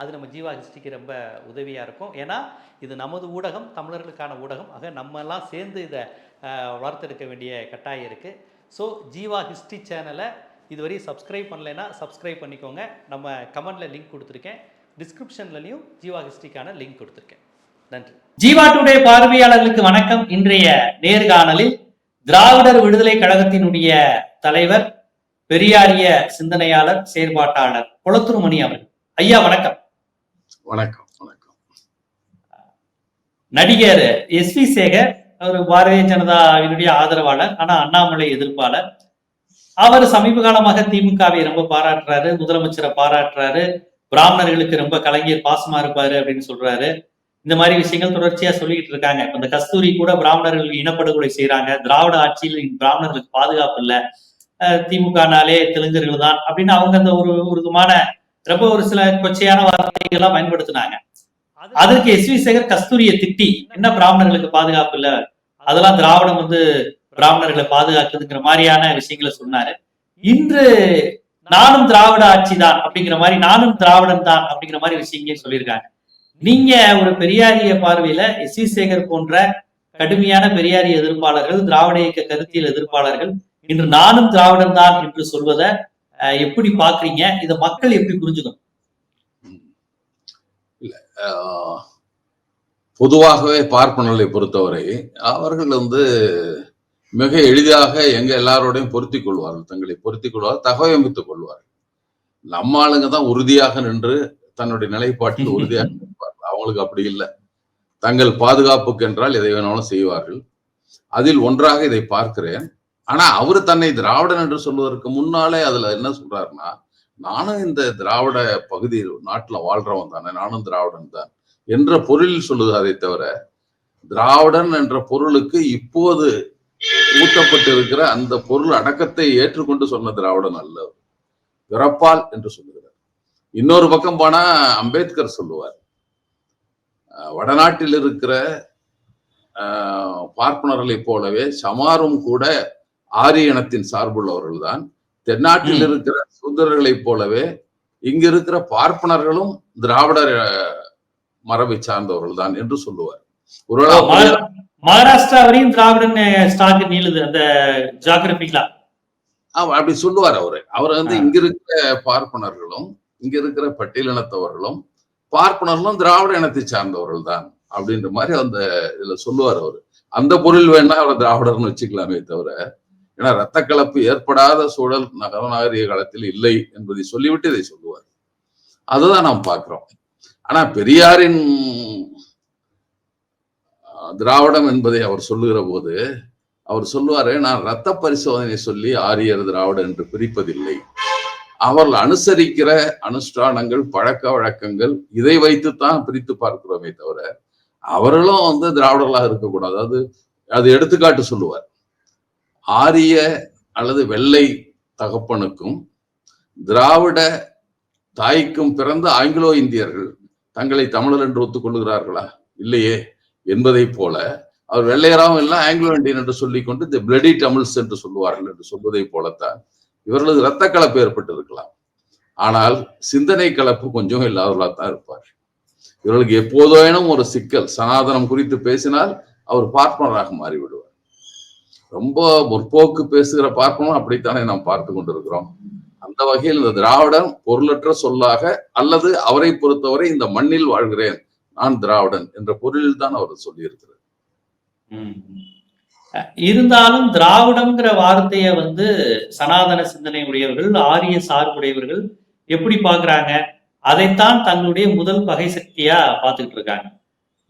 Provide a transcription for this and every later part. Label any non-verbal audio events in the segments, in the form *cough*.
அது நம்ம ஜீவா ஹிஸ்ட்ரிக்கு ரொம்ப உதவியாக இருக்கும். ஏன்னா இது நமது ஊடகம் தமிழர்களுக்கான ஊடகம். ஆக நம்ம எல்லாம் சேர்ந்து இதை வளர்த்தெடுக்க வேண்டிய கட்டாயம் இருக்குது ஸோ ஜீவா ஹிஸ்ட்ரி சேனலை இதுவரை சப்ஸ்கிரைப் பண்ணலைன்னா சப்ஸ்கிரைப் பண்ணிக்கோங்க. நம்ம கமெண்டில் லிங்க் கொடுத்துருக்கேன். டிஸ்கிரிப்ஷன்லையும் ஜீவா ஹிஸ்ட்ரிக்கான லிங்க் கொடுத்துருக்கேன். நன்றி. ஜீவா டுடே பார்வையாளர்களுக்கு வணக்கம். இன்றைய நேர்காணலில் திராவிடர் விடுதலை கழகத்தினுடைய தலைவர் பெரியாரிய சிந்தனையாளர் செயற்பாட்டாளர் குளத்துருமணி அவர்கள். ஐயா வணக்கம். வணக்கம் வணக்கம். நடிகர் எஸ் வி சேகர் அவர் பாரதிய ஜனதாவினுடைய ஆதரவாளர் ஆனா அண்ணாமலை எதிர்ப்பாளர். அவர் சமீப காலமாக திமுகவை ரொம்ப பாராட்டுறாரு முதலமைச்சரை பாராட்டுறாரு பிராமணர்களுக்கு ரொம்ப கலைஞர் பாசமா இருப்பாரு அப்படின்னு சொல்றாரு. இந்த மாதிரி விஷயங்கள் தொடர்ச்சியா சொல்லிக்கிட்டு இருக்காங்க. இந்த கஸ்தூரி கூட பிராமணர்கள் இனப்படுகொலை செய்யறாங்க திராவிட ஆட்சியில் பிராமணர்களுக்கு பாதுகாப்பு இல்ல. அஹ் திமுகனாலே தெலுங்கர்கள் தான் அப்படின்னு அவங்க அந்த ஒரு ஒரு விதமான ரொம்ப ஒரு சில கொச்சையான வார்த்தைகள்லாம் பயன்படுத்தினாங்க. அதற்கு எஸ் வி சேகர் கஸ்தூரியை திட்டி என்ன பிராமணர்களுக்கு பாதுகாப்பு இல்ல? அதெல்லாம் திராவிடம் வந்து பிராமணர்களை பாதுகாக்குதுங்கிற மாதிரியான விஷயங்களை சொன்னாரு. இன்று நானும் திராவிட ஆட்சி தான் அப்படிங்கிற மாதிரி நானும் திராவிடன் தான் அப்படிங்கிற மாதிரி விஷயங்களையும் சொல்லியிருக்காங்க. நீங்க ஒரு பெரியாரிய பார்வையில எஸ் வி சேகர் போன்ற கடுமையான பெரியாரிய எதிர்ப்பாளர்கள் திராவிட இயக்க கருத்தியல் எதிர்ப்பாளர்கள் இன்று நானும் திராவிடன் தான் என்று சொல்வதை எப்படி பாக்குறீங்க இதை மக்கள் எப்படி புரிஞ்சுக்கணும்? பொதுவாகவே பார்ப்பனர்களை பொறுத்தவரை அவர்கள் வந்து மிக எளிதாக எங்க எல்லாரோடையும் பொருத்திக் கொள்வார்கள். தங்களை பொருத்திக் கொள்வார்கள் தகவமைத்துக் கொள்வார்கள். நம்ம ஆளுங்க தான் உறுதியாக நின்று தன்னுடைய நிலைப்பாட்டில் *laughs* உறுதியாக நிற்பார்கள். அவங்களுக்கு அப்படி இல்லை. தங்கள் பாதுகாப்புக்கு என்றால் எதை வேணாலும் செய்வார்கள். அதில் ஒன்றாக இதை பார்க்கிறேன். ஆனா அவர் தன்னை திராவிடன் என்று சொல்வதற்கு முன்னாலே அதுல என்ன சொல்றாருன்னா நானும் இந்த திராவிட பகுதி நாட்டுல வாழ்றவன் தானே நானும் திராவிடன் தான் என்ற பொருளில் சொல்லுகிறாரே தவிர திராவிடன் என்ற பொருளுக்கு இப்போது ஊட்டப்பட்டிருக்கிற அந்த பொருள் அடக்கத்தை ஏற்றுக்கொண்டு சொன்ன திராவிடன் அல்ல பிறப்பால் என்று சொல்லுகிறார். இன்னொரு பக்கம் போனா அம்பேத்கர் சொல்லுவார். வடநாட்டில் இருக்கிற பார்ப்பனர்களை போலவே சமாரும் கூட ஆரிய இனத்தின் சார்புள்ளவர்கள் தான் தென்னாட்டில். இருக்கிற சூத்திரர்களைப் போலவே இங்க இருக்கிற பார்ப்பனர்களும் திராவிடர் மரபை சார்ந்தவர்கள் தான் என்று சொல்லுவார். ஒருவேளை மகாராஷ்டிரா வரையும் திராவிடன் ஸ்டாக் நீளுது அந்த ஜாகிரபிகளா அப்படி சொல்லுவார் அவரு. அவர் வந்து. இங்க இருக்கிற பார்ப்பனர்களும் இங்க இருக்கிற பட்டியலினத்தவர்களும் பார்ப்பனர்களும் திராவிட இனத்தை சார்ந்தவர்கள் தான் அப்படின்ற மாதிரி அந்த இதுல சொல்லுவார் அவரு. அந்த பொருள் வேணா அவர் திராவிடர்னு வச்சுக்கலாமே தவிர ஏன்னா ரத்த கலப்பு ஏற்படாத சூழல் நகரநாகரிக காலத்தில் இல்லை என்பதை சொல்லிவிட்டு இதை சொல்லுவார். அதுதான் நாம் பார்க்கிறோம். ஆனா பெரியாரின் திராவிடம் என்பதை அவர் சொல்லுகிற போது அவர் சொல்லுவாரு நான் ரத்த பரிசோதனை சொல்லி ஆரியர் திராவிடம் என்று பிரிப்பதில்லை. அவர்கள் அனுசரிக்கிற அனுஷ்டானங்கள் பழக்க வழக்கங்கள் இதை வைத்துத்தான் பிரித்து பார்க்கிறோமே தவிர அவர்களும் வந்து திராவிடர்களாக இருக்கக்கூடாது. அது அது எடுத்துக்காட்டு சொல்லுவார். ஆரிய அல்லது வெள்ளை தகப்பனுக்கும் திராவிட தாய்க்கும் பிறந்த ஆங்கிலோ இந்தியர்கள் தங்களை தமிழர் என்று ஒத்துக்கொள்கிறார்களா இல்லையே. என்பதை போல அவர் வெள்ளையராகவும் இல்லை ஆங்கிலோ இந்தியன் என்று சொல்லிக்கொண்டு தி பிளடி தமிழ்ஸ் என்று சொல்லுவார்கள் என்று சொல்வதை போலத்தான் இவர்களது இரத்த கலப்பு ஏற்பட்டிருக்கலாம். ஆனால் சிந்தனை கலப்பு கொஞ்சம் இல்லாதவர்களாக தான் இருப்பார். இவர்களுக்கு எப்போதோ ஒரு சிக்கல் சனாதனம் குறித்து பேசினால் அவர் பார்ப்பனராக மாறிவிடுவார். ரொம்ப முற்போக்கு பேசுகிற பார்ப்பனும் அப்படித்தானே நாம் பார்த்து கொண்டிருக்கிறோம். அந்த வகையில் இந்த திராவிடன் பொருளற்ற சொல்லாக அல்லது அவரை பொறுத்தவரை இந்த மண்ணில் வாழ்கிறேன் நான் திராவிடன் என்ற பொருளில் தான் அவர் சொல்லியிருக்கிறார். இருந்தாலும் திராவிடம்ங்கிற வார்த்தையை வந்து சனாதன சிந்தனை உடையவர்கள் ஆரிய சார்புடையவர்கள் எப்படி பாக்குறாங்க அதைத்தான் தங்களுடைய முதல் பகை சக்தியா பார்த்துக்கிட்டு இருக்காங்க.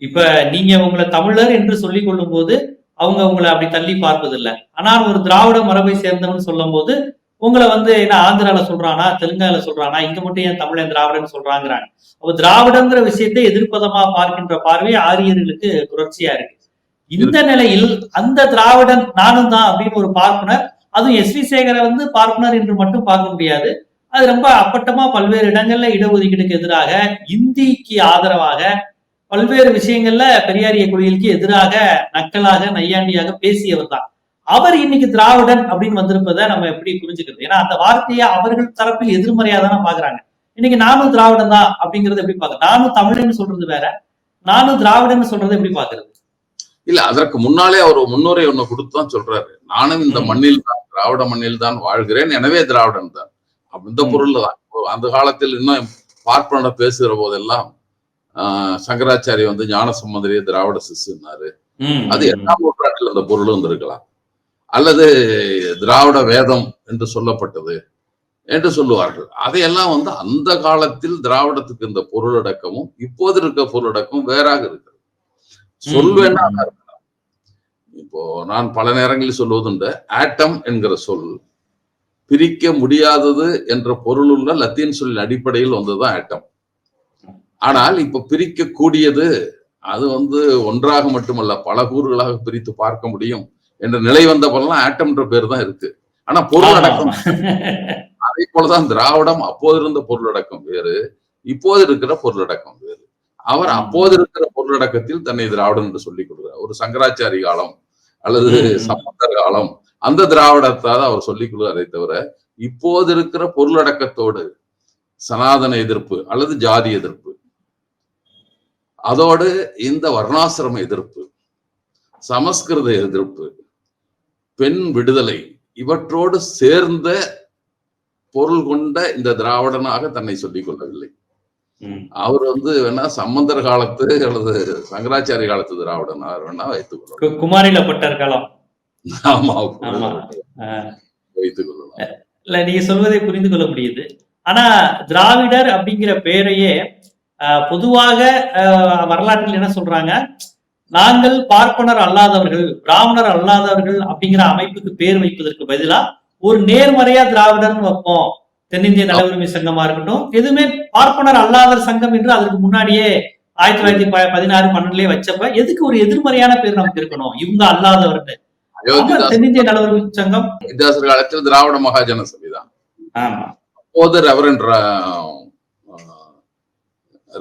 இப்ப நீங்க உங்களை தமிழர் என்று சொல்லிக் கொள்ளும் போது அவங்க உங்களை அப்படி தள்ளி பார்ப்பதில்லை. ஆனால் ஒரு திராவிட மரபை சேர்ந்தவன் சொல்லும் போது உங்களை வந்து என்ன ஆந்திரால சொல்றானா தெலுங்கால சொல்றானா இங்க மட்டும் ஏன் தமிழன் திராவிடன் சொல்றாங்கிறாங்க? அப்ப திராவிடங்கிற விஷயத்தை எதிர்ப்பதமா பார்க்கின்ற பார்வை ஆரியர்களுக்கு தொடர்ச்சியா இருக்கு. இந்த நிலையில் அந்த திராவிடன் நானும் தான் அப்படின்னு ஒரு பார்ப்பனர் அதுவும் எஸ் வி சேகரை வந்து பார்ப்பனர் என்று மட்டும் பார்க்க முடியாது. அது ரொம்ப அப்பட்டமா பல்வேறு இடங்கள்ல இடஒதுக்கீடுக்கு எதிராக இந்திக்கு ஆதரவாக பல்வேறு விஷயங்கள்ல பெரியாரிய கொள்கைக்கு எதிராக நக்கலாக நையாண்டியாக பேசியவர் தான். அவர் இன்னைக்கு திராவிடன் அப்படின்னு வந்திருப்பதை நம்ம எப்படி புரிஞ்சுக்கிறது? ஏன்னா அந்த வார்த்தையை அவர்கள் தரப்பில் எதிர்மறையா தானே பாக்குறாங்க இன்னைக்கு நானும் திராவிடன் தான் அப்படிங்கறத எப்படி பாக்குறது நானும் தமிழன்னு சொல்றது வேற நானும் திராவிடன்னு சொல்றது எப்படி பாக்குறது இல்ல அதற்கு முன்னாலே அவர் முன்னுரை ஒண்ணு கொடுத்து தான் சொல்றாரு. நானும் இந்த. மண்ணில் தான் திராவிட மண்ணில் தான் வாழ்கிறேன் எனவே திராவிடன் தான். இந்த ம். பொருள்ல தான். அந்த காலத்தில் இன்னும் பார்ப்பன பேசுகிற போதெல்லாம் ஆஹ், சங்கராச்சாரி வந்து ஞான சம்பந்தரிய திராவிட சிசுன்னாரு அது எட்டாம் நூற்றாண்டில் அந்த பொருள் வந்திருக்கலாம் அல்லது திராவிட வேதம் என்று சொல்லப்பட்டது என்று சொல்லுவார்கள். அதையெல்லாம் வந்து அந்த காலத்தில் திராவிடத்துக்கு இந்த பொருளடக்கமும் இப்போது இருக்க பொருளடக்கமும் வேறாக இருக்கிறது சொல் வேணா இருக்கலாம். இப்போ நான் பல நேரங்களில் சொல்வதுண்டு ஆட்டம் என்கிற சொல் பிரிக்க முடியாதது என்ற பொருளுள்ள லத்தீன் சொல்லின் அடிப்படையில் வந்ததுதான் ஆட்டம். ஆனால் இப்ப பிரிக்க கூடியது அது வந்து ஒன்றாக மட்டுமல்ல பல கூறுகளாக பிரித்து பார்க்க முடியும் என்ற நிலை வந்த போதெல்லாம் ஆட்டம்ன்ற பேர் தான் இருக்கு. ஆனா பொருள் அடக்கம். அதே போலதான் திராவிடம் அப்போது இருந்த பொருளடக்கம் வேறு இப்போது இருக்கிற பொருளடக்கம் வேறு. அவர். அப்போது இருக்கிற பொருளடக்கத்தில் தன்னை திராவிடன் என்று சொல்லிக் கொள்கிறார் ஒரு சங்கராச்சாரி காலம் அல்லது. சம்பந்தர் காலம் அந்த திராவிடத்தாக அவர் சொல்லிக் கொள்வாரே தவிர இப்போது இருக்கிற பொருளடக்கத்தோடு சனாதன எதிர்ப்பு அல்லது ஜாதி எதிர்ப்பு அதோடு இந்த வர்ணாசிரம எதிர்ப்பு சமஸ்கிருத எதிர்ப்பு பெண் விடுதலை இவற்றோடு சேர்ந்த பொருள் கொண்ட இந்த திராவிடனாக தன்னை சொல்லிக் கொள்ளவில்லை. அவர் வந்து வேணா சம்பந்தர் காலத்து அல்லது சங்கராச்சாரிய காலத்து திராவிடன் அவர் வேணா வைத்துக் கொள்ளலாம். குமாரில பட்டர் காலம். ஆமா வைத்துக் கொள்ளலாம். இல்ல நீங்க சொல்வதை புரிந்து கொள்ள முடியுது. ஆனா திராவிடர் அப்படிங்கிற பெயரையே பொதுவாக வரலாற்றில் என்ன சொல்றாங்க? நாங்கள் பார்ப்பனர் அல்லாதவர்கள் பிராமணர் அல்லாதவர்கள் அப்படிங்கிற அமைப்புக்கு பேர் வைப்பதற்கு பதிலா ஒரு நேர்மறையா திராவிடர்னு வைப்போம். தென்னிந்திய நல உரிமை சங்கமா இருக்கட்டும் எதுவுமே பார்ப்பனர் அல்லாதவர் சங்கம் என்று அதற்கு முன்னாடியே ஆயிரத்தி தொள்ளாயிரத்தி பதினாறு பன்னெண்டுலயே வச்சப்ப எதுக்கு ஒரு எதிர்மறையான பேர் நமக்கு இருக்கணும்? இவங்க அல்லாதவர்கள் தென்னிந்திய நல உரிமை சங்கம் காலத்தில் திராவிட மகாஜன சபைதான். ஆமா. அப்போது ரெவரன்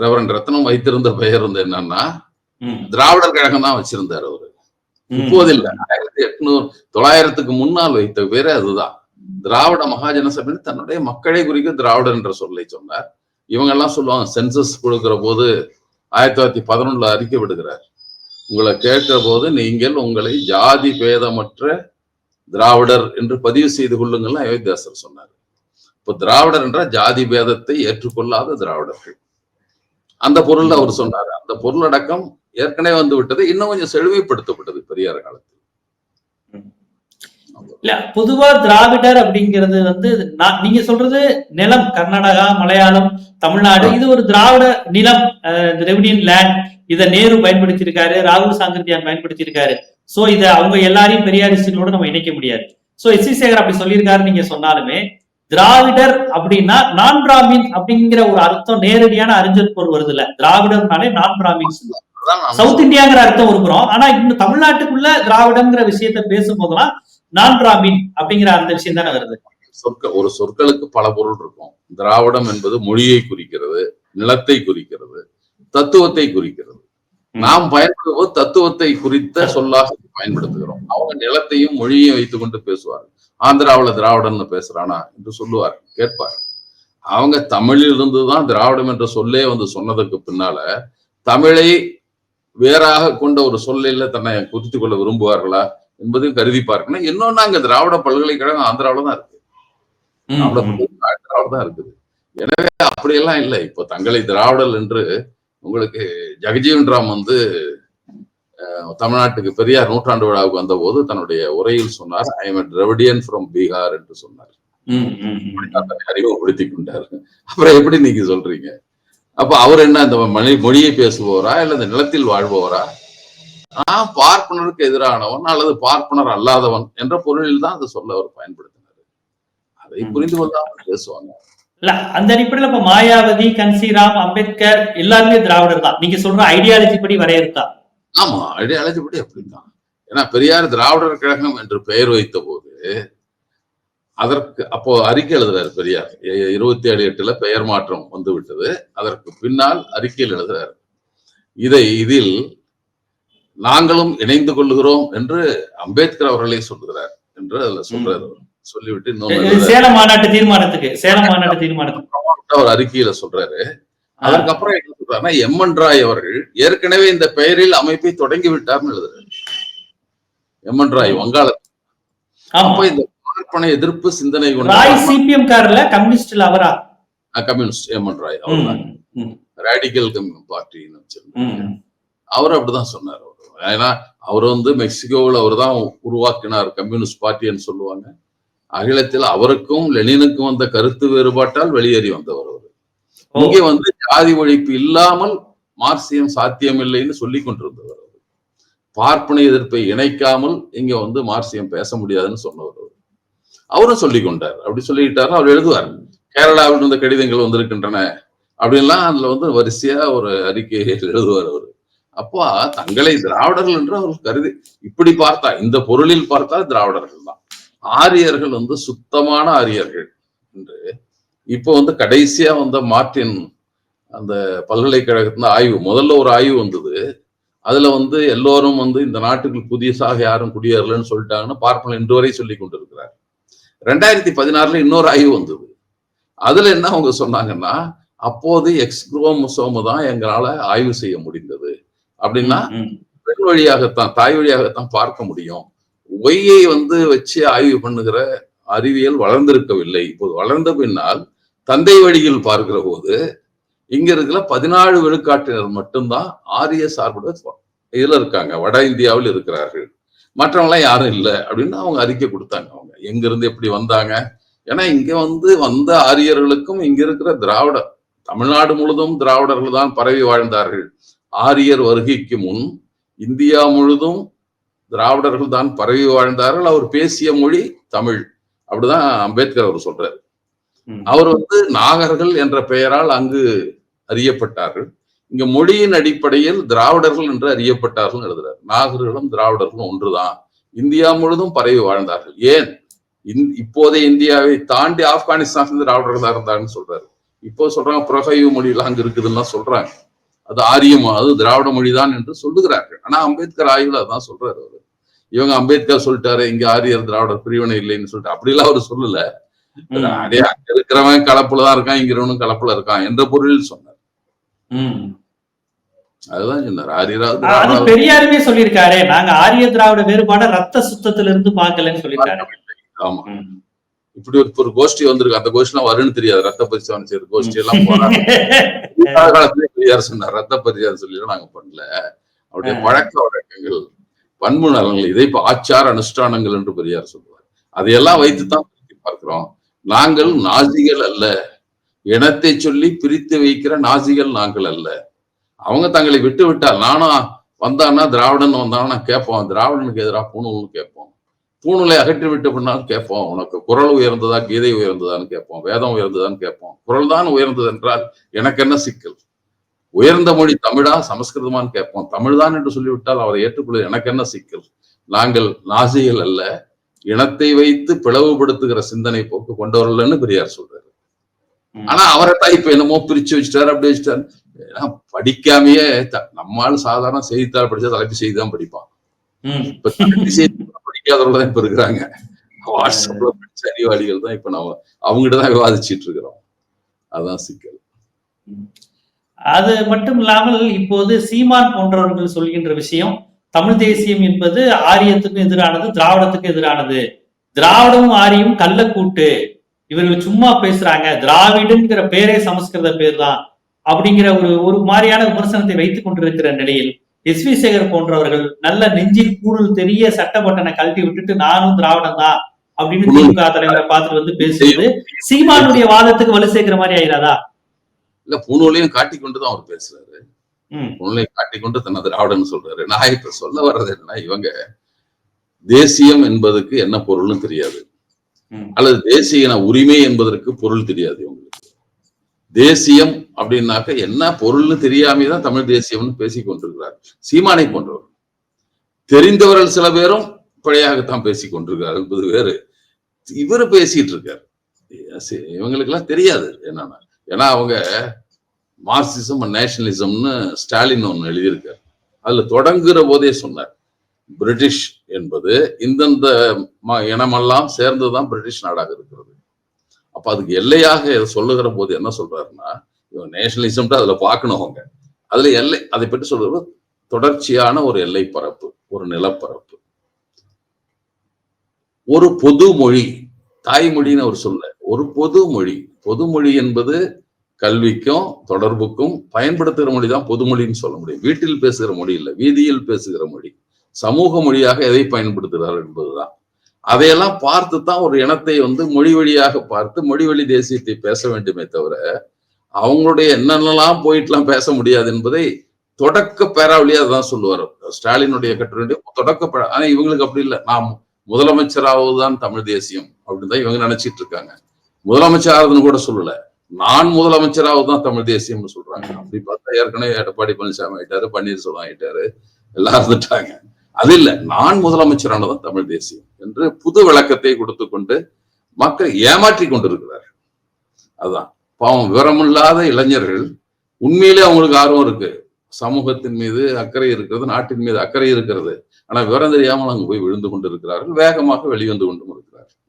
ரெவரன் ரத்னம் வைத்திருந்த பெயர் வந்து என்னன்னா திராவிடர் கழகம் தான் வச்சிருந்தார் அவரு. இப்போது இல்ல ஆயிரத்தி எட்நூறு தொள்ளாயிரத்துக்கு முன்னால் வைத்த பேரு அதுதான். திராவிட மகாஜன சபை தன்னுடைய மக்களை குறிக்க திராவிடர் என்ற சொல்லை சொன்னார். இவங்க எல்லாம் சொல்லுவாங்க சென்சஸ் கொடுக்கிற போது ஆயிரத்தி தொள்ளாயிரத்தி பதினொன்னுல அறிக்கை விடுகிறார். உங்களை கேட்கிற போது நீங்கள் உங்களை ஜாதி பேதமற்ற திராவிடர் என்று பதிவு செய்து கொள்ளுங்கள் அயோத்தியாசர் சொன்னார். இப்போ திராவிடர் என்ற ஜாதி பேதத்தை ஏற்றுக்கொள்ளாத திராவிடர்கள். அந்த பொருள் அவர் சொன்னார். அந்த பொருளடக்கம் ஏற்கனவே வந்து விட்டது. இன்னும் கொஞ்சம் செழுமைப்படுத்தப்பட்டது பெரியார் காலத்தில். இல்ல பொதுவா திராவிடர் அப்படிங்கிறது வந்து நீங்க சொல்றது நிலம் கர்நாடகா மலையாளம் தமிழ்நாடு இது ஒரு திராவிட நிலம் ரெவடியன் லேண்ட். இத நேரு பயன்படுத்தியிருக்காரு ராகுல் சாங்கர்தியான் பயன்படுத்தியிருக்காரு. சோ இத அவங்க எல்லாரையும் பெரியாரிஸ்டுகளோட நம்ம இணைக்க முடியாது. சோ எஸ் சி சேகர் அப்படி சொல்லியிருக்காரு நீங்க சொன்னாலுமே திராவிடர் அப்படின்னா நான் பிராமின் அப்படிங்கிற ஒரு அர்த்தம் நேரடியான அறிஞர் பொருள் வருது இல்ல திராவிடர்னாலே நான் அதான் நான் சவுத் இந்தியாங்கிற அர்த்தம் இருக்கிறோம். ஆனா இந்த தமிழ்நாட்டுக்குள்ள திராவிடங்கிற விஷயத்த பேசும்போதெல்லாம் நான் பிராமின் அப்படிங்கிற அந்த விஷயம் தானே வருது. சொற்கள் ஒரு சொற்களுக்கு பல பொருள் இருக்கும். திராவிடம் என்பது மொழியை குறிக்கிறது நிலத்தை குறிக்கிறது தத்துவத்தை குறிக்கிறது. நாம் பயன்படுத்தும் போது தத்துவத்தை குறித்த சொல்லாக பயன்படுத்துகிறோம். அவங்க நிலத்தையும் மொழியையும் வைத்துக்கொண்டு பேசுவார்கள் ஆந்திராவுல திராவிடன்னு பேசுறானா என்று சொல்லுவார் கேட்பார். அவங்க தமிழில் இருந்துதான் திராவிடம் என்ற சொல்லே வந்து சொன்னதுக்கு பின்னால தமிழை வேறாக கொண்ட ஒரு சொல்லில தன்னை குறித்துக் கொள்ள விரும்புவார்களா என்பதையும் கருதி பார்க்கணும் இன்னொன்னு அங்க திராவிட பல்கலைக்கழகம் ஆந்திராவில தான் இருக்கு. திராவிட பல்கலைக்கழகம் திராவிட தான் இருக்குது. எனவே அப்படியெல்லாம் இல்லை. இப்போ தங்களை திராவிடல் என்று உங்களுக்கு ஜெகஜீவன் ராம் வந்து தமிழ்நாட்டுக்கு பெரியார் நூற்றாண்டு விழாவுக்கு வந்தபோது தன்னுடைய உரையில் சொன்னார் I am Dravidian from Bihar என்று சொன்னார். அறிமுகப்படுத்திக் கொண்டார். அப்புறம் எப்படி நீங்க சொல்றீங்க? அப்ப அவர் என்ன இந்த மொழி மொழியை பேசுபவரா இல்ல இந்த நிலத்தில் வாழ்பவரா? நான் பார்ப்பனருக்கு எதிரானவன் அல்லது பார்ப்பனர் அல்லாதவன் என்ற பொருளில் தான் அதை சொல்ல அவர் பயன்படுத்தினார். அதை. புரிந்து கொள்ளாமல் பேசுவாங்க. இல்ல அந்த அடிப்படையில இப்ப மாயாவதி கன்சிராம் அம்பேத்கர் எல்லாருமே திராவிடர் தான். நீங்க சொல்ற ஐடியாலஜி படி வரையறுத்தா. ஆமா ஐடியாலஜி படி அப்படித்தான். ஏன்னா பெரியார் திராவிடர் கழகம் என்று பெயர் வைத்த போது அதற்கு அப்போ அறிக்கை எழுதுறாரு பெரியார். இருபத்தி ஏழு எட்டுல பெயர் மாற்றம் வந்து விட்டது அதற்கு பின்னால் அறிக்கையில் எழுதுறாரு. இதை இதில் நாங்களும் இணைந்து கொள்கிறோம் என்று அம்பேத்கர் அவர்களே சொல்லுகிறார் என்று அதுல சொல்றாரு சொல்லிவிட்டு. சேலம் மாநாட்டு தீர்மானத்துக்கு சேலம் மாநாட்டு தீர்மானத்துக்கு. அவர் அறிக்கையில சொல்றாரு. அதற்கப்புறம் என்ன சொல்றாருன்னா எம்என் ராய் அவர்கள் ஏற்கனவே இந்த பெயரில் அமைப்பை தொடங்கி விட்டார்னு எழுதுறாரு. எம்என் ராய் வங்காள ஆமா. அப்ப இந்த பார்ப்பன எதிர்ப்பு சிந்தனை ராய் கொண்ட சிபிஎம் கார்ல கம்யூனிஸ்ட்ல அவரா? கம்யூனிஸ்ட் எம்என் ராய் ம், அவர் ரேடிக்கல் கம்யூனிஸ்ட் பார்ட்டின்னு வச்சிருந்தாங்க. அவர் அப்படிதான் சொன்னார். அவர் ஏன்னா அவர் வந்து மெக்சிகோவில் அவர் தான் உருவாக்கினார். கம்யூனிஸ்ட் பார்ட்டின்னு சொல்லுவாங்க. அகிலத்தில் அவருக்கும் லெனினுக்கும் வந்த கருத்து வேறுபாட்டால் வெளியேறி வந்தவர் அவர். இங்கே வந்து ஜாதி ஒழிப்பு இல்லாமல் மார்க்சியம் சாத்தியம் இல்லைன்னு சொல்லி கொண்டிருந்தவர் அவர். பார்ப்பன எதிர்ப்பை இணைக்காமல் இங்க வந்து மார்க்சியம் பேச முடியாதுன்னு சொன்னவர் அவர். அவரும் சொல்லி கொண்டார். அப்படி சொல்லிக்கிட்டாரு அவர் எழுதுவார். கேரளாவில் இருந்த கடிதங்கள் வந்திருக்கின்றன அப்படின்லாம் அதுல வந்து வரிசையா ஒரு அறிக்கை எழுதுவார் அவர். அப்போ தங்களை திராவிடர்கள் என்று அவர் கருதி இப்படி பார்த்தா இந்த பொருளில் பார்த்தா திராவிடர்கள் தான். ஆரியர்கள் வந்து சுத்தமான ஆரியர்கள் என்று. இப்போ வந்து கடைசியா வந்த மார்ட்டின் அந்த பல்கலைக்கழகத்துல ஆய்வு முதல்ல ஒரு ஆய்வு வந்தது. அதுல வந்து எல்லோரும் வந்து இந்த நாட்டுக்குள் புதியசாக யாரும் குடியேறலன்னு சொல்லிட்டாங்கன்னு பார்ப்பன இன்று வரை சொல்லி கொண்டிருக்கிறார். ரெண்டாயிரத்தி பதினாறுல இன்னொரு ஆய்வு வந்தது. அதுல என்ன அவங்க சொன்னாங்கன்னா அப்போது எக்ஸ் குரோமோசோமு தான் எங்களால ஆய்வு செய்ய முடிந்தது. அப்படின்னா பெண் வழியாகத்தான் தாய் வழியாகத்தான் பார்க்க முடியும். ஒய்யை வந்து வச்சு ஆய்வு பண்ணுகிற அறிவியல் வளர்ந்திருக்கவில்லை. இப்போது வளர்ந்த பின்னால் தந்தை வழியில் பார்க்கிற போது இங்க இருக்கிற பதினாலு விழுக்காட்டினர் மட்டும்தான் ஆரிய சார்புடைய இதுல இருக்காங்க. வட இந்தியாவில் இருக்கிறார்கள். மற்றவங்களாம் யாரும் இல்லை அப்படின்னு அவங்க அறிக்கை கொடுத்தாங்க அவங்க. எங்கிருந்து எப்படி வந்தாங்க? ஏன்னா இங்க வந்து வந்த ஆரியர்களுக்கும் இங்க இருக்கிற திராவிட தமிழ்நாடு முழுதும் திராவிடர்கள் தான் பரவி வாழ்ந்தார்கள். ஆரியர் வருகைக்கு முன் இந்தியா முழுதும் திராவிடர்கள் தான் பரவி வாழ்ந்தார்கள். அவர் பேசிய மொழி தமிழ். அப்படிதான் அம்பேத்கர் அவர் சொல்றாரு. அவர் வந்து நாகர்கள் என்ற பெயரால் அங்கு அறியப்பட்டார்கள். இங்க மொழியின் அடிப்படையில் திராவிடர்கள் என்று அறியப்பட்டார்கள் எழுதுறார். நாகர்களும் திராவிடர்களும் ஒன்றுதான். இந்தியா முழுதும் பரவி வாழ்ந்தார்கள். ஏன்? இப்போதைய இந்தியாவை தாண்டி ஆப்கானிஸ்தான் திராவிடர்கள் தான் இருந்தாங்கன்னு சொல்றாரு. இப்போ சொல்றாங்க புரகைவு மொழியெல்லாம் அங்க இருக்குதுன்னா சொல்றாங்க. அது ஆரியம்? அது திராவிட மொழிதான் என்று சொல்லுகிறார்கள். ஆனா அம்பேத்கர் ஆய்வுல அதான் சொல்றாரு அவரு. இவங்க அம்பேத்கர் சொல்லிட்டாரு இங்க ஆரியர் திராவிடர் பிரிவினை இல்லைன்னு சொல்லிட்டு. அப்படிலாம் அவர் சொல்லல. ம், அடே அங்க இருக்கிறவன் கலப்புல தான் இருக்கான் இங்க இருக்கிறவனும் கலப்புல இருக்கான் என்ற பொருளில் சொன்னார். அதுதான் சொன்னார். ஆரியராவது பெரியாருமே சொல்லியிருக்காரே நாங்க ஆரிய திராவிட வேறுபாட ரத்த சுத்தத்துல இருந்து பார்க்கலன்னு சொல்லியிருக்காரு. ஆமா. இப்படி ஒரு ஒரு கோஷ்டி வந்திருக்கு. அந்த கோஷ்டி எல்லாம் வரும்னு தெரியாது. ரத்த பரிசோதனை செய்யற கோஷ்டி எல்லாம் போறாங்க. *laughs* காலத்திலே பெரியார் சொன்னார். ரத்த பரிசோதனை சொல்லி நாங்க பண்ணல. அவருடைய. பழக்க வழக்கங்கள் பண்பு நலன்கள் இதை இப்ப ஆச்சார அனுஷ்டானங்கள் என்று பெரியார் சொல்லுவார் அதையெல்லாம் வைத்துத்தான் பார்க்கிறோம். நாங்கள் நாசிகள் அல்ல. இனத்தை சொல்லி பிரித்து வைக்கிற நாசிகள் நாங்கள் அல்ல. அவங்க தங்களை விட்டு விட்டால் நானா வந்தான்னா திராவிடன் வந்தானா கேட்போம். திராவிடனுக்கு எதிராக பூணூல்னு கேட்போம். பூணூலை அகற்றி விட்டு பண்ணாலும் கேட்போம். உனக்கு குரல் உயர்ந்ததா கீதை உயர்ந்ததான்னு கேட்போம். வேதம் உயர்ந்ததான்னு கேட்போம். குரல் தான் உயர்ந்தது என்றால் எனக்கு என்ன சிக்கல்? உயர்ந்த மொழி தமிழா? சமஸ்கிருதமான்னு கேட்போம். தமிழ்தான் என்று சொல்லிவிட்டால் அவரை ஏற்றுக்கொள்ள எனக்கு என்ன சிக்கல்? நாங்கள் நாசிகள் அல்ல. இனத்தை வைத்து பிளவுபடுத்துகிற சிந்தனை போக்கு கொண்டவர்கள்னு பெரியார் சொல்றாரு. ஆனா அவரை தான் இப்ப என்னமோ பிரிச்சு வச்சுட்டாரு அப்படி வச்சுட்டாரு. ஏன்னா படிக்காமையே நம்மால் சாதாரண செய்தித்தாள் படிச்சா தலைப்பு செய்தி தான் படிப்பான். இப்ப தலைப்பு செய்தி படிக்காதவர்கள் தான் இப்ப இருக்கிறாங்க. வாட்ஸ்அப்ல படிச்ச அறிவாளிகள் தான் இப்ப நம்ம அவங்ககிட்ட தான் விவாதிச்சிட்டு இருக்கிறோம். அதான் சிக்கல். அது மட்டும் இல்லாமல் இப்போது சீமான் போன்றவர்கள் சொல்கின்ற விஷயம் தமிழ் தேசியம் என்பது ஆரியத்துக்கும் எதிரானது திராவிடத்துக்கும் எதிரானது. திராவிடமும் ஆரியும் கள்ளக்கூட்டு. இவர்கள் சும்மா பேசுறாங்க. திராவிடுங்கிற பேரே சமஸ்கிருத பேர் தான் அப்படிங்கிற ஒரு ஒரு மாதிரியான விமர்சனத்தை வைத்துக் கொண்டிருக்கிற நிலையில் எஸ் வி சேகர் போன்றவர்கள் நல்ல நெஞ்சில் கூடுதல் தெரிய சட்டப்பட்டனை கழட்டி விட்டுட்டு நானும் திராவிடம் தான் அப்படின்னு திமுக தலைவரை பார்த்துட்டு வந்து பேசுவது சீமானுடைய வாதத்துக்கு வலு சேர்க்கிற மாதிரி ஆயிராதா? இல்ல பூணூலையும் காட்டிக் கொண்டுதான் அவர் பேசுறாரு. பூணூலையும் காட்டிக்கொண்டு தன்னை திராவிடன்னு சொல்றாரு. நான் இப்ப சொல்ல வர்றது என்னன்னா இவங்க தேசியம் என்பதற்கு என்ன பொருள்னு தெரியாது. அல்லது தேசிய உரிமை என்பதற்கு பொருள் தெரியாது இவங்களுக்கு. தேசியம் அப்படின்னாக்க என்ன பொருள்னு தெரியாமே தான் தமிழ் தேசியம்னு பேசிக் கொண்டிருக்கிறார். சீமானை போன்றவர். தெரிந்தவர்கள் சில பேரும் பிழையாகத்தான் பேசிக் கொண்டிருக்கிறார் என்பது வேறு. இவரு பேசிட்டு இருக்காரு. சி- இவங்களுக்கெல்லாம் தெரியாது என்னன்னா. ஏன்னா அவங்க மார்க்சிசம் நேஷனலிசம்னு ஸ்டாலின் ஒன்று எழுதியிருக்கார். அதுல தொடங்குகிற போதே சொன்னார் பிரிட்டிஷ் என்பது இந்தந்த ம- இனமெல்லாம் சேர்ந்துதான் பிரிட்டிஷ் நாடாக இருக்கிறது. அப்ப அதுக்கு எல்லையாக சொல்லுகிற போது என்ன சொல்றாருன்னா இவன் நேஷனலிசம் அதுல பார்க்கணும் அவங்க அதுல எல்லை அதை பற்றி சொல்றது தொடர்ச்சியான ஒரு எல்லை பரப்பு ஒரு நிலப்பரப்பு. ஒரு பொது மொழி தாய்மொழின்னு அவர் சொல்ல ஒரு பொது மொழி பொது மொழி என்பது கல்விக்கும் தொடர்புக்கும் பயன்படுத்துகிற மொழி தான் பொதுமொழின்னு சொல்ல முடியும். வீட்டில் பேசுகிற மொழி இல்லை வீதியில் பேசுகிற மொழி. சமூக மொழியாக எதை பயன்படுத்துகிறார் என்பதுதான். அதையெல்லாம் பார்த்து தான் ஒரு இனத்தை வந்து மொழி வழியாக பார்த்து மொழி வழி தேசியத்தை பேச வேண்டுமே தவிர அவங்களுடைய என்னென்னலாம் போயிட்டுலாம் பேச முடியாது என்பதை தொடக்க பேராவளியா தான் சொல்லுவார். ஸ்டாலினுடைய கட்டுரையுடைய தொடக்க பேரா ஆனா இவங்களுக்கு அப்படி இல்லை. நாம் முதலமைச்சராவதுதான் தமிழ் தேசியம் அப்படின்னு தான் இவங்க நினைச்சிட்டு இருக்காங்க. முதலமைச்சர் ஆகுதுன்னு கூட சொல்லலை. நான் முதலமைச்சராவதுதான் தமிழ் தேசியம்னு சொல்றாங்க. அப்படி பார்த்தா ஏற்கனவே எடப்பாடி பழனிசாமி ஆயிட்டாரு பன்னீர்செல்வம் ஆயிட்டாரு எல்லாம் இருந்துட்டாங்க அது இல்ல நான் முதலமைச்சரானதான் தமிழ் தேசியம் என்று புது விளக்கத்தை கொடுத்து கொண்டு மக்கள் ஏமாற்றி கொண்டிருக்கிறார் அதுதான். பாவம் விவரமில்லாத இளைஞர்கள் உண்மையிலே அவங்களுக்கு ஆர்வம் இருக்கு. சமூகத்தின் மீது அக்கறை இருக்கிறது நாட்டின் மீது அக்கறை இருக்கிறது. ஆனா விவரம் தெரியாமல் அங்கு போய் விழுந்து கொண்டு இருக்கிறார்கள் வேகமாக வெளிவந்து கொண்டும் இருக்கிறார்கள்.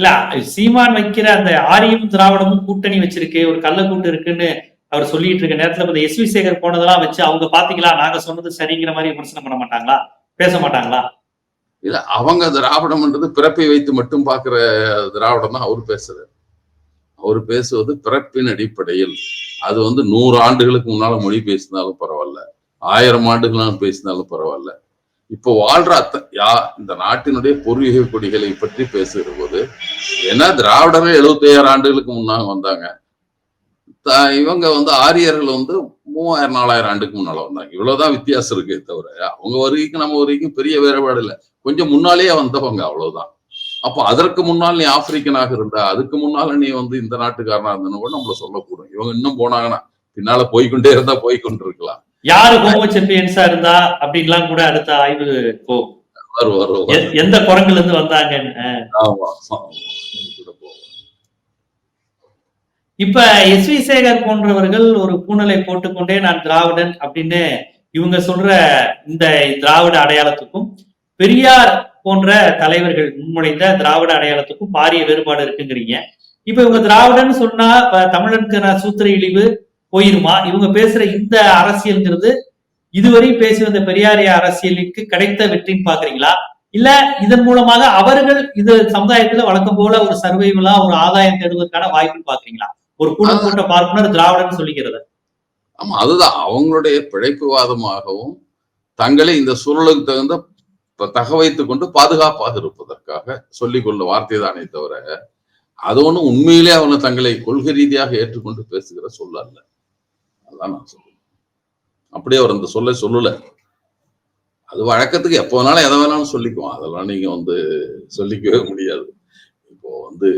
இல்ல சீமான் வைக்கிற அந்த ஆரியம் திராவிடமும் கூட்டணி வச்சிருக்கு ஒரு கள்ளக்கூட்டு இருக்குன்னு அவர் சொல்லிட்டு இருக்க நேரத்துல இந்த எஸ் வி சேகர் போனதெல்லாம் வச்சு அவங்க பாத்தீங்களா? நாங்க சொன்னது சரிங்கிற மாதிரி விமர்சனம் பண்ண மாட்டாங்களா? பேச மாட்டாங்களா? இல்ல அவங்க திராவிடம்ன்றது பிறப்பை வைத்து மட்டும் பாக்குற திராவிடம் தான் அவர் பேசுறது அவர் பேசுவது பிறப்பின் அடிப்படையில். அது வந்து நூறு ஆண்டுகளுக்கு முன்னால மொழி பேசினாலும் பரவாயில்ல. ஆயிரம் ஆண்டுகளாக பேசினாலும் பரவாயில்ல. இப்போ வாழ்ற அத்த யா இந்த நாட்டினுடைய பூர்வீக கொடிகளை பற்றி பேசுகிற போது ஏன்னா திராவிடர்கள் எழுபத்தி ஏழு ஆண்டுகளுக்கு முன்னாங்க வந்தாங்க. த- இவங்க வந்து ஆரியர்கள் வந்து மூவாயிரம் நாலாயிரம் ஆண்டுக்கு முன்னால வந்தாங்க. இவ்வளவுதான் வித்தியாசம் இருக்கே தவிர அவங்க வரைக்கும் நம்ம வரைக்கும் பெரிய வேறுபாடு இல்லை. கொஞ்சம் முன்னாலேயே வந்தவங்க அவ்வளவுதான். அப்போ அதற்கு முன்னால் நீ ஆப்பிரிக்கனாக இருந்தா அதுக்கு முன்னால நீ வந்து இந்த நாட்டுக்காரனா இருந்தன்னு கூட நம்மள சொல்லக்கூடும். இவங்க இன்னும் போனாங்கன்னா பின்னால போய்க்கொண்டே இருந்தா போய்க்கொண்டு இருக்கலாம் யாரு ஹோமோ சாம்பியன்ஸா இருந்தா அப்படின்லாம் கூட அடுத்த ஆய்வு போகும் எந்த குரங்குல இருந்து போகும். இப்ப எஸ் வி சேகர் போன்றவர்கள் ஒரு பூணலை போட்டுக்கொண்டே நான் திராவிடன் அப்படின்னு இவங்க சொல்ற இந்த திராவிட அடையாளத்துக்கும் பெரியார் போன்ற தலைவர்கள் முன்மொழிந்த திராவிட அடையாளத்துக்கும் பாரிய வேறுபாடு இருக்குங்கிறீங்க. இப்ப இவங்க திராவிடன்னு சொன்னா இப்ப தமிழனுக்கான சூத்திர இழிவு போயிருமா? இவங்க பேசுற இந்த அரசியல்ங்கிறது இதுவரை பேசி வந்த பெரியாரிய அரசியலுக்கு கிடைத்த வெற்றின்னு பாக்குறீங்களா? இல்ல இதன் மூலமாக அவர்கள் இது சமுதாயத்துல வழக்கம் போல ஒரு சர்வைவலா ஒரு ஆதாயம் தேடுவதற்கான வாய்ப்பு பாக்குறீங்களா? ஒரு கூட்டம் கூட்ட பார்ப்பனர் திராவிடன் சொல்லிக்கிறது. ஆமா அதுதான். அவங்களுடைய பிழைப்புவாதமாகவும் தங்களை இந்த சூழலுக்கு தகுந்த தக வைத்துக் கொண்டு பாதுகாப்பாக இருப்பதற்காக சொல்லிக்கொள்ள வார்த்தை தானே தவிர அது ஒண்ணும் உண்மையிலே அவனை தங்களை கொள்கை ரீதியாக ஏற்றுக்கொண்டு பேசுகிற சொல்ல அதான் நான் சொல்றேன். அப்படியே அவர் அந்த சொல்ல சொல்லல. அது வழக்கத்துக்கு எப்போ வேணாலும் எதை வேணாலும் சொல்லிக்குவோம் அதெல்லாம் நீங்க வந்து சொல்லிக்கவே முடியாது. இப்போ வந்து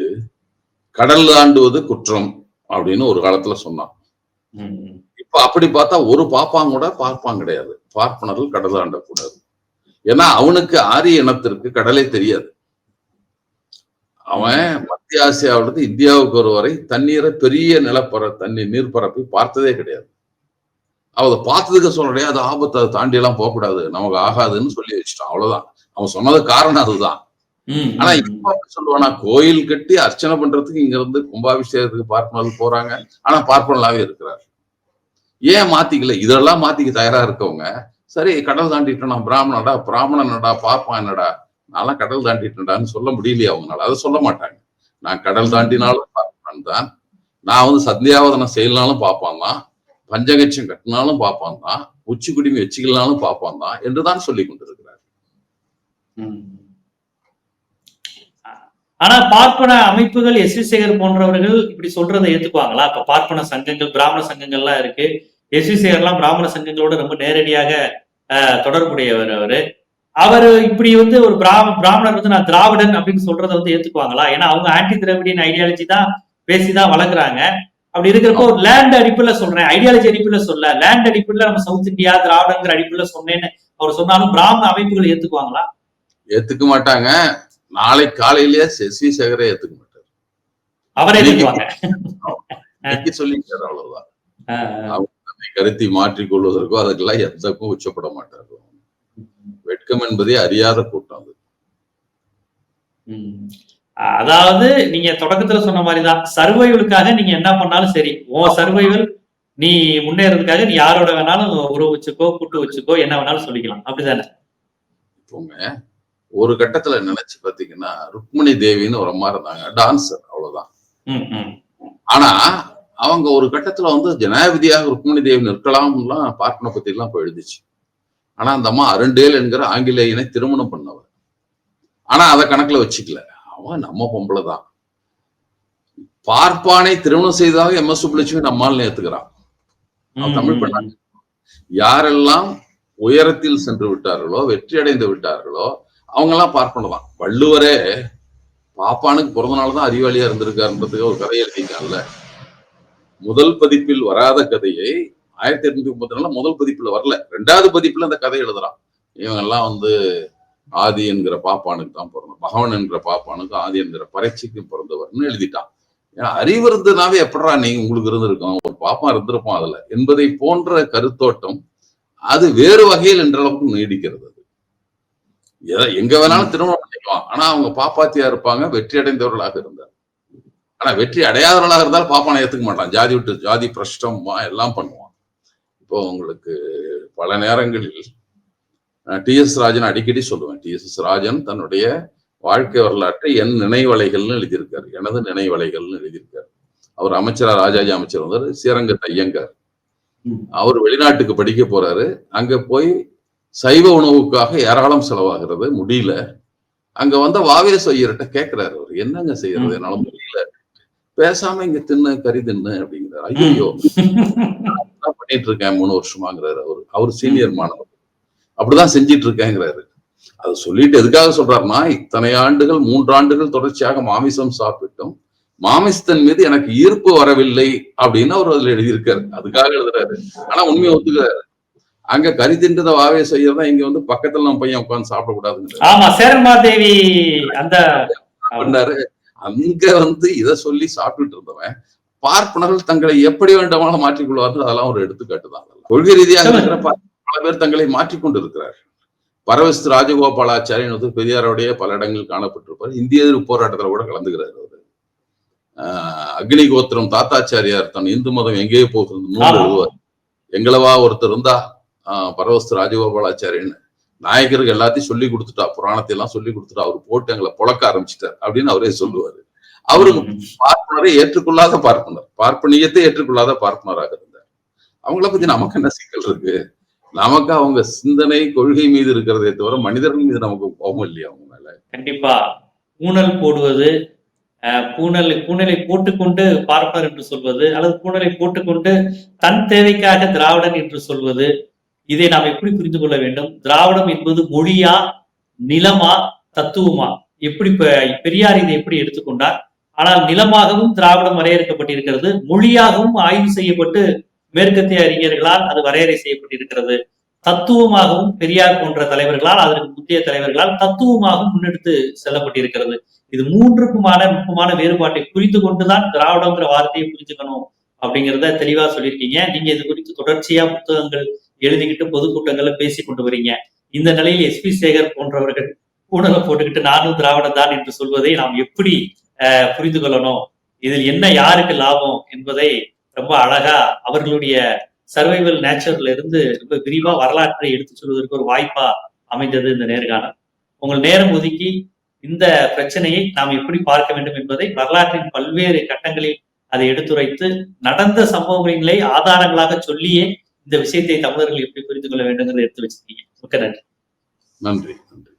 கடல் தாண்டுவது குற்றம் அப்படின்னு ஒரு காலத்துல சொன்னான். இப்ப அப்படி பார்த்தா ஒரு பாப்பான் கூட பார்ப்பான் கிடையாது. பார்ப்பனர்கள் கடல் தாண்டக்கூடாது ஏன்னா அவனுக்கு ஆரிய இனத்திற்கு கடலே தெரியாது. அவன் மத்திய ஆசியாவிலிருந்து இந்தியாவுக்கு ஒரு வரை தண்ணீரை பெரிய நிலப்பர தண்ணி நீர்ப்பரப்பை பார்த்ததே கிடையாது. அவ அதை பார்த்ததுக்கு சொல்றே அது ஆபத்து அதை தாண்டி எல்லாம் போகக்கூடாது. நமக்கு ஆகாதுன்னு சொல்லி வச்சுட்டான். அவ்வளவுதான். அவன் சொன்னது காரணம் அதுதான். ஆனா இப்ப சொல்லுவானா கோயில் கட்டி அர்ச்சனை பண்றதுக்கு இங்க இருந்து கும்பாபிஷேகத்துக்கு பார்ப்பனர்கள் போறாங்க. ஆனா பார்ப்பனலாவே இருக்கிறார். ஏன் மாத்திக்கல? இதெல்லாம் மாத்திக்க தயாரா இருக்கவங்க. சரி கடல் தாண்டிட்டோம். நான் பிராமணடா பிராமணனடா பார்ப்பான் என்னடா? நான்லாம் கடல் தாண்டிட்டேன்டான்னு சொல்ல முடியலையே அவங்களால. அதை சொல்ல மாட்டாங்க. நான் கடல் தாண்டினாலும் பார்ப்பான் தான். நான் வந்து சந்தியாவதனம் செய்யலனாலும் பார்ப்பான் தான். பஞ்சகட்சம் கட்டினாலும் பார்ப்பான் தான். உச்சி குடிமை வச்சுக்கலனாலும் பார்ப்பான் தான் என்றுதான் சொல்லி கொண்டிருக்கிறார். ஆனா பார்ப்பன அமைப்புகள் எஸ் வி சேகர் போன்றவர்கள் இப்படி சொல்றதை ஏத்துக்குவாங்களா? இப்ப பார்ப்பன சங்கங்கள் பிராமண சங்கங்கள்லாம் இருக்கு. எஸ் வி சேகர்லாம் பிராமண சங்கங்களோட ரொம்ப நேரடியாக தொடர்புடையவர் அவரு. அவர் இப்படி வந்து ஒரு பிராம பிராமணர் வந்து நான் திராவிடன் அப்படின்னு சொல்றதை வந்து ஏத்துக்குவாங்களா? ஏன்னா அவங்க ஆன்டி திராவிடியன் ஐடியாலஜி தான் பேசிதான் வளர்க்குறாங்க. அப்படி இருக்கிறப்போ லேண்ட் அடிப்புல சொல்றேன். ஐடியாலஜி அடிப்புல சொல்ல. லேண்ட் அடிப்புல நம்ம சவுத் இந்தியா திராவிடங்கிற அடிப்புல சொன்னேன்னு அவர் சொன்னாலும் பிராமண அமைப்புகள் ஏத்துக்குவாங்களா? ஏத்துக்க மாட்டாங்க. நாளை காலையிலேயே வி சேகரே ஏத்துக்க மாட்டார். அவரே ஏத்துக்குவாங்க. சொல்லிட்டாரு அவ்வளவுதான். கருத்தி மாற்றிக் கொள்வதற்கோ அதுக்கெல்லாம் எந்தக்கும் உச்சப்பட மாட்டார் வெட்கம் என்பதே அறியாத கூட்டம் அது. அதாவது நீங்க தொடக்கத்துல சொன்ன மாதிரிதான் சர்வைவலுக்காக நீங்க என்ன பண்ணாலும் சரி உன் சர்வைவல் நீ முன்னேறதுக்காக நீ யாரோட வேணாலும் உறவு வச்சுக்கோ கூட்டு வச்சுக்கோ என்ன வேணாலும் சொல்லிக்கலாம். அப்படிதானே? போங்க ஒரு கட்டத்துல நினைச்சு பாத்தீங்கன்னா ருக்மிணி தேவின்னு ஒரு அம்மா இருந்தாங்க டான்சர் அவ்வளவுதான். ஆனா அவங்க ஒரு கட்டத்துல வந்து ஜனாதிபதியாக ருக்மிணி தேவி நிற்கலாம்லாம் பார்ப்பன பத்தி எல்லாம் போய் எழுதிச்சு. ஆனா அந்த அம்மா அருண்டேல் என்கிற ஆங்கிலேயனை திருமணம் பண்ணவர். ஆனா அதை கணக்குல வச்சுக்கல. அவன் நம்ம பொம்பளை தான் பார்ப்பானை திருமணம் செய்ததாக எம் எஸ் சுப்புலட்சுமி நம்மால் ஏத்துக்கிறான் தமிழ் பண்ணாங்க யாரெல்லாம் உயரத்தில் சென்று விட்டார்களோ வெற்றி அடைந்து விட்டார்களோ அவங்க எல்லாம் பார்ப்பனதான் வள்ளுவரே பாப்பானுக்கு பிறந்த நாள் தான் அறிவாளியா இருந்திருக்காருன்றதுக்கு ஒரு கதை எழுதியிருக்காங்கல்ல முதல் பதிப்பில் வராத கதையை ஆயிரத்தி எட்நூத்தி முப்பத்தி நாலுல முதல் பதிப்புல வரல. ரெண்டாவது பதிப்புல அந்த கதை எழுதுறான். இவங்க எல்லாம் வந்து ஆதி என்கிற பாப்பானுக்கு தான் பிறந்தோம் பகவன் என்கிற பாப்பானுக்கு ஆதி என்கிற பரீட்சைக்கும் பிறந்தவர்னு எழுதிட்டான். ஏன்னா அறிவு இருந்ததுனாவே எப்படா நீங்க உங்களுக்கு இருந்திருக்கும்? ஒரு பாப்பா இருந்திருப்போம் அதுல. என்பதை போன்ற கருத்தோட்டம் அது வேறு வகையில் என்றளவுக்கு நீடிக்கிறது அது. எங்க வேணாலும் திருமணம் பண்ணிக்கலாம். ஆனா அவங்க பாப்பாத்தியா இருப்பாங்க வெற்றி அடைந்தவர்களாக இருந்தார். ஆனா வெற்றி அடையாதவர்களாக இருந்தால் பாப்பானை ஏத்துக்க மாட்டான். ஜாதி விட்டு ஜாதி பிரஷ்டம் எல்லாம் பண்ணுவான். இப்போ உங்களுக்கு பல நேரங்களில் டி எஸ் ராஜன் அடிக்கடி சொல்லுவேன். டி எஸ் எஸ் ராஜன் தன்னுடைய வாழ்க்கை வரலாற்றை என் நினைவலைகள்னு எழுதியிருக்கார். எனது நினைவலைகள்னு எழுதியிருக்காரு. அவர் அமைச்சரா ராஜாஜி அமைச்சர் வந்தார். ஸ்ரீரங்கத்து ஐயங்கார். அவர் வெளிநாட்டுக்கு படிக்க போறாரு. அங்க போய் சைவ உணவுக்காக ஏராளம் செலவாகிறது. முடியல. அங்க வந்த வாவேஸ் ஐயர்கிட்ட கேட்கிறாரு அவர். என்னங்க செய்யறது? என்னால முடியல. பேசாம இங்க தின்னு கறி தின்னு அப்படிங்கிறார். ஐயோ பண்ணிட்டு இருக்கேன் மூணு வருஷமாங்கிறாரு அவர். அவர் சீனியர் மாணவர். அப்படிதான் செஞ்சிட்டு இருக்கேங்கிறாரு அது சொல்லிட்டு எதுக்காக சொல்றாருன்னா இத்தனை ஆண்டுகள் மூன்று ஆண்டுகள் தொடர்ச்சியாக மாமிசம் சாப்பிட்டும். மாமிசத்தின் மீது எனக்கு ஈர்ப்பு வரவில்லை அப்படின்னு அவர் அதுல எழுதியிருக்காரு. அதுக்காக எழுதுறாரு. ஆனா உண்மையை ஒத்துக்கிறாரு. அங்க கறி தின்றத வாவே செய்யறதா இங்க வந்து பக்கத்துல நம்ம பையன் உட்கார்ந்து சாப்பிடக்கூடாதுங்கிறாரு. ஆமா சேரன்மாதேவி அந்த பண்ணாரு. அங்க வந்து இத சொல்லி சாப்பிட்டுட்டு இருந்தவன் பார்ப்பனர்கள் தங்களை எப்படி வேண்டுமானாலும் மாற்றிக்கொள்வார்கள் அதெல்லாம் ஒரு எடுத்துக்காட்டு தான். கொள்கை ரீதியாக. இருக்கிற பல பேர் தங்களை மாற்றிக்கொண்டு இருக்கிறார் பரவஸ்து ராஜகோபாலாச்சாரியன் வந்து பெரியாருடைய பல இடங்களில் காணப்பட்டிருப்பார் இந்திய எதிர்ப்பு போராட்டத்துல கூட கலந்துக்கிறார் அவரு ஆஹ் அக்னி கோத்திரம் தாத்தாச்சாரியார் தன் இந்து மதம் எங்கேயோ போகிறது நூல். எழுதுவார் எங்களவா ஒருத்தர் இருந்தா பரவஸ்து ராஜகோபாலாச்சாரியன் நாயகருக்கு எல்லாத்தையும் சொல்லி கொடுத்துட்டா புராணத்தை எல்லாம் சொல்லி கொடுத்துட்டா அவர் போட்டு எங்களை புழக்க ஆரம்பிச்சிட்டார் அப்படின்னு அவரே சொல்லுவாரு அவருக்கு ம், பார்ப்பனரை ஏற்றுக்கொள்ளாத பார்ப்பனர். பார்ப்பனியத்தை ஏற்றுக்கொள்ளாத பார்ப்பனராக இருந்தார். அவங்கள பத்தி நமக்கு என்ன சிக்கல் இருக்கு? நமக்கு அவங்க சிந்தனை கொள்கை மீது இருக்கிறதே தவிர மனிதர்கள் மீது நமக்கு கோபம் இல்லையா அவங்க மேல? கண்டிப்பா. பூணல் போடுவது அஹ், பூணல் பூணலை போட்டுக்கொண்டு பார்ப்பனர் என்று சொல்வது அல்லது பூணலை போட்டுக்கொண்டு தன் தேவைக்காக திராவிடன் என்று சொல்வது இதை நாம் எப்படி புரிந்து கொள்ள வேண்டும்? திராவிடம் என்பது மொழியா நிலமா தத்துவமா? எப்படி பெரியார் இதை எப்படி எடுத்துக்கொண்டார்? ஆனால் நிலமாகவும் திராவிடம் வரையறுக்கப்பட்டிருக்கிறது. மொழியாகவும் ஆய்வு செய்யப்பட்டு மேற்கத்திய அறிஞர்களால் அது வரையறை செய்யப்பட்டிருக்கிறது. தத்துவமாகவும் பெரியார் போன்ற தலைவர்களால் அதற்கு முந்தைய தலைவர்களால் தத்துவமாகவும் முன்னெடுத்து செல்லப்பட்டிருக்கிறது. இது மூன்றுக்குமான நுட்பமான வேறுபாட்டை புரிந்து கொண்டுதான் திராவிடங்கிற வார்த்தையை புரிஞ்சுக்கணும் அப்படிங்கிறத தெளிவா சொல்லியிருக்கீங்க. நீங்க இது குறித்து தொடர்ச்சியா புத்தகங்கள் எழுதிக்கிட்டு பொதுக்கூட்டங்கள்ல பேசி கொண்டு வரீங்க. இந்த நிலையில் எஸ்பி சேகர் போன்றவர்கள் ஊடலை போட்டுக்கிட்டு நானும் திராவிடம் தான் என்று சொல்வதை நாம் எப்படி புரிந்து கொள்ளணும். இதில் என்ன யாருக்கு லாபம் என்பதை ரொம்ப அழகா அவர்களுடைய சர்வைவல் நேச்சர்ல இருந்து ரொம்ப விரிவா வரலாற்றை எடுத்து சொல்வதற்கு ஒரு வாய்ப்பா அமைந்தது இந்த நேர்காணல். உங்கள் நேரம் ஒதுக்கி இந்த பிரச்சனையை நாம் எப்படி பார்க்க வேண்டும் என்பதை வரலாற்றின் பல்வேறு கட்டங்களில் அதை எடுத்துரைத்து நடந்த சம்பவங்களை ஆதாரங்களாக சொல்லியே இந்த விஷயத்தை தமிழர்கள் எப்படி புரிந்து கொள்ள வேண்டும் எடுத்து வச்சிருக்கீங்க. மிக்க நன்றி. நன்றி. நன்றி.